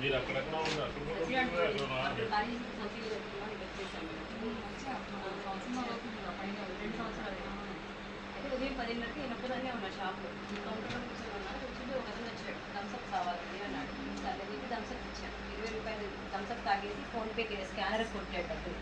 మీరు అక్కడెక్కడ ఉన్నారు అక్కడ కూడా రెస్టారెంట్ ఉన్నారు, అక్కడ ఉన్నారు. అప్పుడు ఖాళీ చేసి సొసైటీ పెట్టుకున్నాను ఇక్కడ వచ్చేసాను రెండు సంవత్సరాలు అయితే ఉదయం పదిన్నరకి నేను ఒక్కదాన్నే ఉన్నా షాప్లో కౌంటర్లో కూర్చొని ఉన్నాను కూర్చుంటే ఒక అతను వచ్చాడు థమ్స్అప్ కావాలండి అన్నాడు సరే చెప్పి థమ్స్అప్ ఇచ్చాను ఇరవై రూపాయలు థమ్స్అప్ తాగేసి ఫోన్పేకి స్కానర్ కొట్టాడు డబ్బులు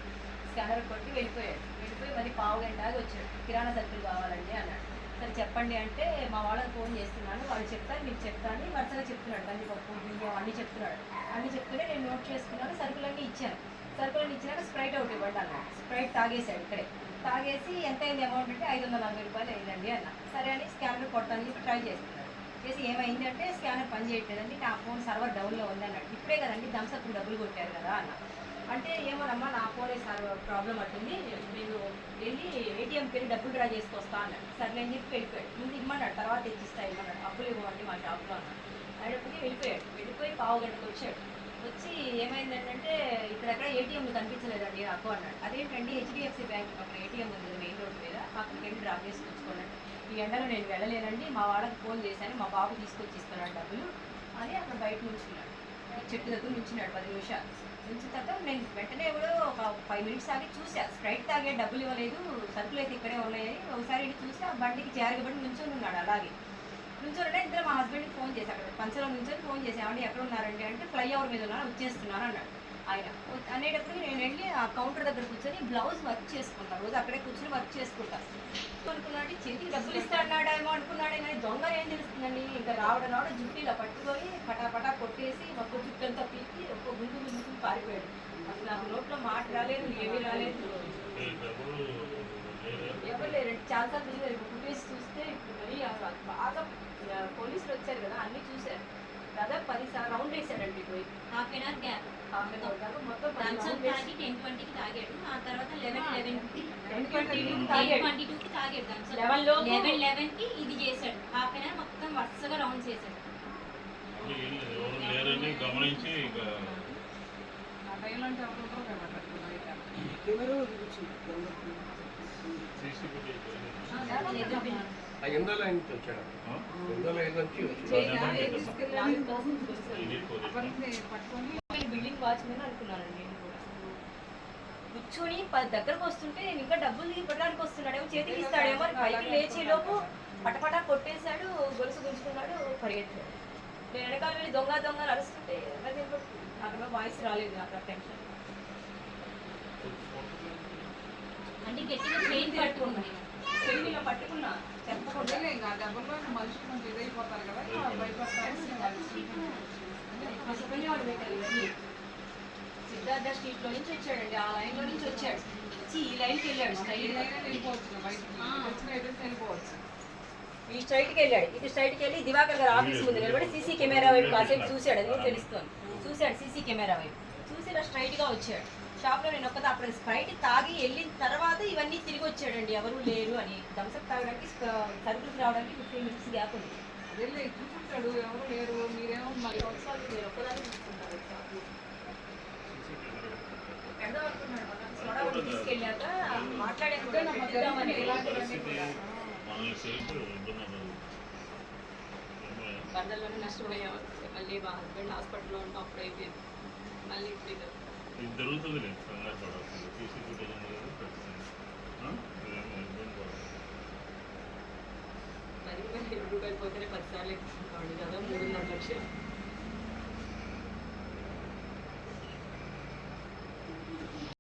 స్కానర్ కొట్టి వెళ్ళిపోయాడు వెళ్ళిపోయి మళ్ళీ పావు గంట ఆగి వచ్చాడు కిరాణా సరుకులు కావాలండి అన్నాడు సరే చెప్పండి అంటే మా వాళ్ళకి ఫోన్ చేస్తున్నాను. వాళ్ళు చెప్తాను మీకు చెప్తాను. వరుసగా చెప్తున్నాడు కందిపప్పు బియ్యం అన్నీ చెప్తున్నాడు. అన్నీ చెప్తుంటే నేను నోట్ చేసుకున్నాను. సరుకులన్నీ ఇచ్చాను. సరుకులన్నీ ఇచ్చినాక స్ప్రైట్ ఒకటి ఇవ్వండి అన్న స్ప్రైట్ తాగేశాడు ఇక్కడే. తాగేసి ఎంత అయింది అమౌంట్ అంటే ఐదు వందల నలభై రూపాయలు అయిందండి అన్న. సరే అని స్కానర్ కొట్టాలని చెప్పి ట్రై చేస్తున్నాడు. చేసి ఏమైంది అంటే స్కానర్ పని చేయట్లేదండి నా ఫోన్ సర్వర్ డౌన్లో ఉందన్నాడు. ఇప్పుడే కదండి థమ్స్అప్ డబ్బులు కొట్టారు కదా అన్న. అంటే ఏమోనమ్మా నా ఫోనే సార్ ప్రాబ్లం అంటుంది నేను వెళ్ళి ఏటీఎంకి వెళ్ళి డబ్బులు డ్రా చేసుకొస్తా అన్నాడు. సరే నేను చెప్పి వెళ్ళిపోయాడు. ముందు ఇమ్మన్నాడు తర్వాత తెచ్చిస్తా ఇమ్మన్నాడు. అప్పులు ఇవ్వండి మా షాప్లో అన్నాడు. అయినప్పటికీ వెళ్ళిపోయాడు. వెళ్ళిపోయి పావు గంటకు వచ్చాడు. వచ్చి ఏమైందంటే ఇక్కడక్కడ ఏటీఎం కనిపించలేదండి నాకు అన్నాడు. అదేంటండి హెచ్డిఎఫ్సి బ్యాంక్ పక్కన ఏటీఎం ఉంది మెయిన్ రోడ్ మీద అక్కడికి వెళ్ళి డ్రా చేసుకొచ్చుకోండి ఈ ఎండలో నేను వెళ్ళలేనండి మా వాళ్ళకి ఫోన్ చేశాను మా బాబు తీసుకొచ్చి ఇస్తున్నాడు డబ్బులు అని అక్కడ బయట నుంచున్నాడు. చెట్టు దగ్గర నుంచున్నాడు పది నిమిషాలు. నుంచిన తర్వాత నేను వెంటనే కూడా ఒక ఫైవ్ మినిట్స్ ఆగి చూసా. స్ప్రైట్ తాగే డబ్బులు ఇవ్వలేదు. సరుకులు అయితే ఇక్కడే ఉన్నాయని ఒకసారి ఇటు చూసి. ఆ బండికి జారగబడి నుంచొని ఉన్నాడు అలాగే. నుంచోనంటే ఇద్దరు మా హస్బెండ్కి ఫోన్ చేసి అక్కడ పంచలో నుంచొని ఫోన్ చేసి ఏమంటే ఎక్కడ ఉన్నారండి? అంటే ఫ్లైఓవర్ మీద ఉన్నారు. వచ్చేస్తున్నాను అన్నాడు. ఆయన. అనేటప్పుడు నేను వెళ్ళి ఆ కౌంటర్ దగ్గర కూర్చొని బ్లౌజ్ వర్క్ చేసుకుంటాను రోజు అక్కడే కూర్చొని వర్క్ చేసుకుంటాను అనుకున్నాడు చేతికి డబ్బులు ఇస్తాడేమో అనుకున్నాడే. కానీ దొంగ ఏం తెలుస్తుందండి ఇంకా రావడం రావడం జుట్టు ఇలా పట్టుకొని పటాపటా కొట్టేసి ఒక్క జుట్టు అంతా పీకి ఒక్క గుండు గుండుకు పారిపోయాడు. అసలు నాకు నోట్లో మాట రాలేదు ఏమీ రాలేదు? ఎవరు లేరండి చాలాసార్లు ఫుటేజ్ చూస్తే ఇప్పుడు మరీ బాగా పోలీసులు వచ్చారు కదా అన్నీ చూశారు. పది సార్లు రౌండ్ వేసాడండి పోయి హాఫ్ అన్ అవర్ గ్యాప్ తాగి టెన్ ట్వంటీకి తాగాడు. ఆ తర్వాత eleven eleven ten twenty ten తాగాడు. ట్వంటీ టూకి తాగాడు థమ్స్ అప్ 11 లోపు- లెవెన్ లెవెన్కి ఇది చేశాడు. హాఫ్ అన్ అవర్ మొత్తం వరుసగా రౌండ్ చేశాడు. గమనించి ఆ ఎనిమిదో లైన్ నుంచి వచ్చాడు? లైన్ నుంచి బిల్డింగ్ వాచ్మెన్ అనుకున్నానండి కూర్చొని పది దగ్గరకు వస్తుంటే నేను ఇంకా డబ్బులు ఇవ్వడానికి వస్తున్నాడేమో చేతికి ఇస్తాడేమో అని పైకి లేచే లోపు పటపటా కొట్టేశాడు గొలుసు గుంజుకున్నాడు పరిగెత్తాడు. నేను వెనకాల వెళ్ళి దొంగ దొంగ అరుస్తుంటే అక్కడ వాయిస్ రాలేదు నాకు ఆ టెన్షన్ అంటే గట్టిగా పట్టుకుంది చెయ్యి ఇలా పట్టుకున్నా చెప్పకుండా సిద్ధార్థ స్ట్రీట్లో నుంచి వచ్చాడండి ఆ లైన్లో నుంచి వచ్చాడు. వచ్చి ఈ లైన్కి వెళ్ళాడు స్ట్రైట్ ఈ స్ట్రైట్కి వెళ్ళాడు ఇటు స్ట్రైట్కి వెళ్ళి దివాకర్ గారు ఆఫీస్ ముందు నిలబడి సీసీ కెమెరా వైపు కాసేపు చూశాడు అది తెలుస్తుంది. చూశాడు సీసీ కెమెరా వైపు. చూసి ఇలా స్ట్రైట్గా వచ్చాడు. షాప్లో నేను ఒక్కదా అప్పుడు స్ప్రైట్ తాగి వెళ్ళిన తర్వాత ఇవన్నీ తిరిగి వచ్చాడండి. ఎవరు లేరు అని. థమ్స్అప్ తాగడానికి సరుకులకు రావడానికి ఫిఫ్టీన్ మినిట్స్ గ్యాప్ ఉంది. చూసుకుంటాడు ఎవరు లేరు. మీరేమో మరి సంవత్సరాలు నేను ఒక్కదాన్ని ఒకటి తీసుకెళ్ళాక మాట్లాడాను ఉంటున్నారు వరదల్లోనే నష్టపోయాం. మళ్ళీ మా హస్బెండ్ హాస్పిటల్లో ఉన్నాం అప్పుడు అయిపోయింది. మళ్ళీ ఇప్పుడు ఇది. ఇది జరుగుతుంది లేదు కంగారు పడాల్సింది సీసీ ఫుటేజ్ ఉంది కదా పెట్టండి మరి మరి పది సార్లు కదా? మూడున్నర లక్షలు.